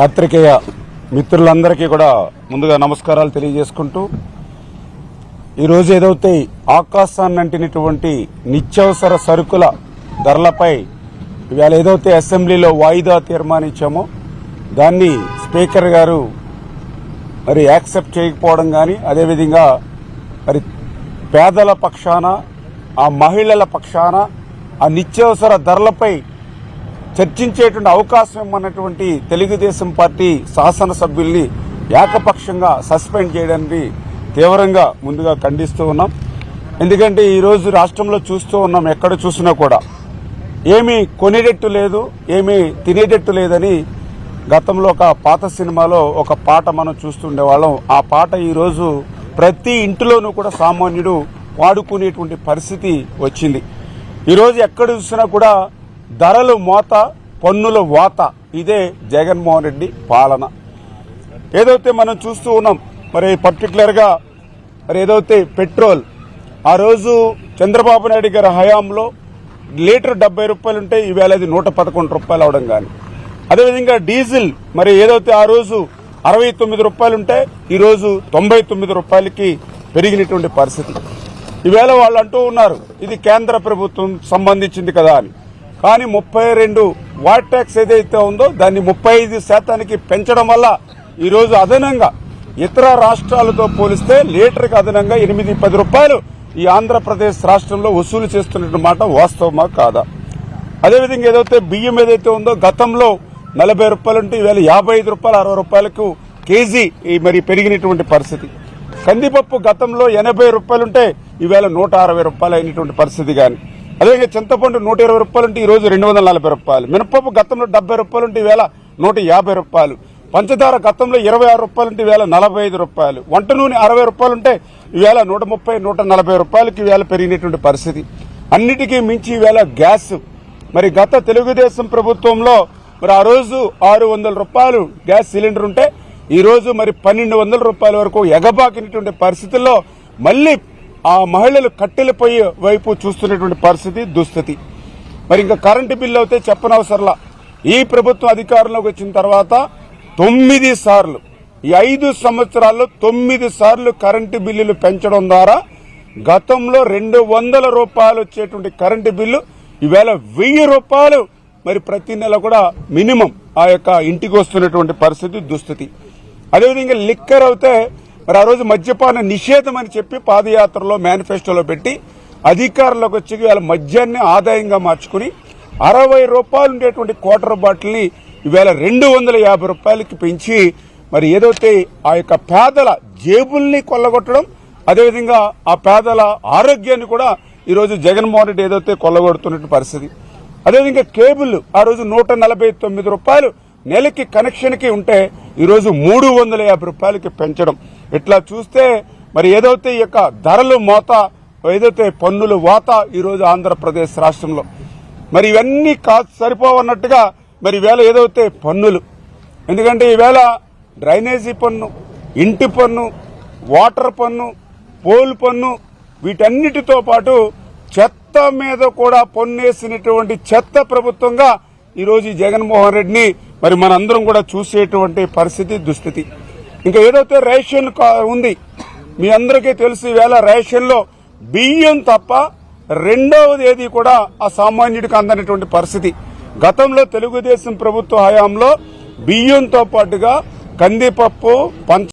పాత్రికేయ మిత్రులందరికీ కూడా ముందుగా నమస్కారాలు తెలియజేసుకుంటూ ఈరోజు ఏదైతే ఆకాశాన్ని అంటినటువంటి నిత్యావసర సరుకుల ధరలపై ఇవాళ ఏదైతే అసెంబ్లీలో వాయిదా తీర్మానించామో దాన్ని స్పీకర్ గారు మరి యాక్సెప్ట్ చేయకపోవడం కానీ అదేవిధంగా మరి పేదల పక్షాన ఆ మహిళల పక్షాన ఆ నిత్యావసర ధరలపై చర్చించేటువంటి అవకాశం ఇమ్మన్నటువంటి తెలుగుదేశం పార్టీ శాసనసభ్యుల్ని ఏకపక్షంగా సస్పెండ్ చేయడానికి తీవ్రంగా ముందుగా ఖండిస్తూ ఉన్నాం. ఎందుకంటే ఈరోజు రాష్ట్రంలో చూస్తూ ఉన్నాం ఎక్కడ చూసినా కూడా. ఏమీ కొనేటట్టు లేదు ఏమీ తినేటట్టు లేదని గతంలో ఒక పాత సినిమాలో ఒక పాట మనం చూస్తుండేవాళ్ళం ఆ పాట ఈరోజు ప్రతి ఇంటిలోనూ కూడా సామాన్యుడు వాడుకునేటువంటి పరిస్థితి వచ్చింది. ఈరోజు ఎక్కడ చూసినా కూడా ధరలు మోత పన్నుల వాత. ఇదే జగన్మోహన్ రెడ్డి పాలన. ఏదైతే మనం చూస్తూ ఉన్నాం మరి పర్టికులర్గా మరి ఏదైతే పెట్రోల్ ఆ రోజు చంద్రబాబు నాయుడు గారి హయాంలో లీటర్ డెబ్బై రూపాయలు ఉంటే ఈవేళ అది నూట పదకొండు రూపాయలు అవడం కానీ. అదేవిధంగా డీజిల్ మరి ఏదైతే ఆ రోజు అరవై తొమ్మిది రూపాయలుంటే ఈరోజు తొంభై తొమ్మిది రూపాయలకి పెరిగినటువంటి పరిస్థితి. ఈవేళ వాళ్ళు అంటూ ఉన్నారు ఇది కేంద్ర ప్రభుత్వం సంబంధించింది కదా అని. కానీ ముప్పై రెండు వాట్ ట్యాక్స్ ఏదైతే ఉందో దాన్ని ముప్పై ఐదు శాతానికి పెంచడం వల్ల ఈరోజు అదనంగా ఇతర రాష్ట్రాలతో పోలిస్తే లీటర్కి అదనంగా ఎనిమిది పది రూపాయలు ఈ ఆంధ్రప్రదేశ్ రాష్ట్రంలో వసూలు చేస్తున్న మాట వాస్తవమా కాదా? అదేవిధంగా ఏదైతే బియ్యం ఏదైతే ఉందో గతంలో నలభై రూపాయలు ఉంటే ఈవేళ యాభై ఐదు రూపాయలు అరవై రూపాయలకు కేజీ ఈ మరి పెరిగినటువంటి పరిస్థితి. కందిపప్పు గతంలో ఎనభై రూపాయలుంటే ఈవేళ నూట అరవై రూపాయలు అయినటువంటి పరిస్థితి కానీ అదేవిధంగా చింతపండు నూట ఇరవై రూపాయలు ఉంటే ఈ రోజు రెండు వందల నలభై రూపాయలు. మినపప్పు గతంలో డెబ్బై రూపాయలు ఉంటే వేళ నూట యాభై రూపాయలు. పంచదార గతంలో ఇరవై ఆరు రూపాయలు ఉంటే వేల నలభై ఐదు రూపాయలు. వంట నూనె అరవై రూపాయలు ఉంటే ఈవేళ నూట ముప్పై నూట నలభై రూపాయలకి ఈవేళ పెరిగినటువంటి పరిస్థితి. అన్నిటికీ మించి ఈవేళ గ్యాస్. మరి గత తెలుగుదేశం ప్రభుత్వంలో మరి ఆ రోజు ఆరు వందల రూపాయలు గ్యాస్ సిలిండర్ ఉంటే ఈరోజు మరి పన్నెండు వందల రూపాయల వరకు ఎగబాకినటువంటి పరిస్థితుల్లో మళ్ళీ ఆ మహిళలు కట్టెల పొయ్యి వైపు చూస్తున్నటువంటి పరిస్థితి దుస్థితి. మరి ఇంకా కరెంటు బిల్లు అయితే చెప్పనవసరంలా. ఈ ప్రభుత్వం అధికారంలోకి వచ్చిన తర్వాత తొమ్మిది సార్లు ఈ ఐదు సంవత్సరాల్లో తొమ్మిది సార్లు కరెంటు బిల్లులు పెంచడం ద్వారా గతంలో రెండు వందల రూపాయలు వచ్చేటువంటి కరెంటు బిల్లు ఈవేళ వెయ్యి రూపాయలు మరి ప్రతి నెల కూడా మినిమం ఆ యొక్క ఇంటికి వస్తున్నటువంటి పరిస్థితి దుస్థితి. అదేవిధంగా లిక్కర్ అయితే మరి ఆ రోజు మద్యపాన నిషేధం అని చెప్పి పాదయాత్రలో మేనిఫెస్టోలో పెట్టి అధికారంలోకి వచ్చి వీళ్ళ మద్యాన్ని ఆదాయంగా మార్చుకుని అరవై రూపాయలు ఉండేటువంటి క్వార్టర్ బాటిల్ని ఈవేళ రెండు వందల యాభై రూపాయలకి పెంచి మరి ఏదైతే ఆ యొక్క పేదల జేబుల్ని కొల్లగొట్టడం అదేవిధంగా ఆ పేదల ఆరోగ్యాన్ని కూడా ఈరోజు జగన్మోహన్ రెడ్డి ఏదైతే కొల్లగొడుతున్న పరిస్థితి. అదేవిధంగా కేబుల్ ఆ రోజు నూట నలభై తొమ్మిది రూపాయలు నెలకి కనెక్షన్కి ఉంటే ఈరోజు మూడు వందల యాభై రూపాయలకి పెంచడం. ఇట్లా చూస్తే మరి ఏదైతే ఈ యొక్క ధరలు మోత ఏదైతే పన్నులు వాత ఈరోజు ఆంధ్రప్రదేశ్ రాష్ట్రంలో మరి ఇవన్నీ కా సరిపోవన్నట్టుగా మరి ఈవేళ ఏదైతే పన్నులు ఎందుకంటే ఈవేళ డ్రైనేజీ పన్ను ఇంటి పన్ను వాటర్ పన్ను పోల్ పన్ను వీటన్నిటితో పాటు చెత్త మీద కూడా పన్నేసినటువంటి చెత్త ప్రభుత్వంగా ఈరోజు జగన్మోహన్ రెడ్డిని మరి మనందరం కూడా చూసేటువంటి పరిస్థితి దుస్థితి. ఇంకా ఏదైతే రేషన్ కా- ఉంది మీ అందరికీ తెలుసు ఈవేళ రేషన్లో బియ్యం తప్ప రెండవది ఏది కూడా ఆ సామాన్యుడికి అందనటువంటి పరిస్థితి. గతంలో తెలుగుదేశం ప్రభుత్వ హయాంలో బియ్యంతో పాటుగా కందిపప్పు పంచ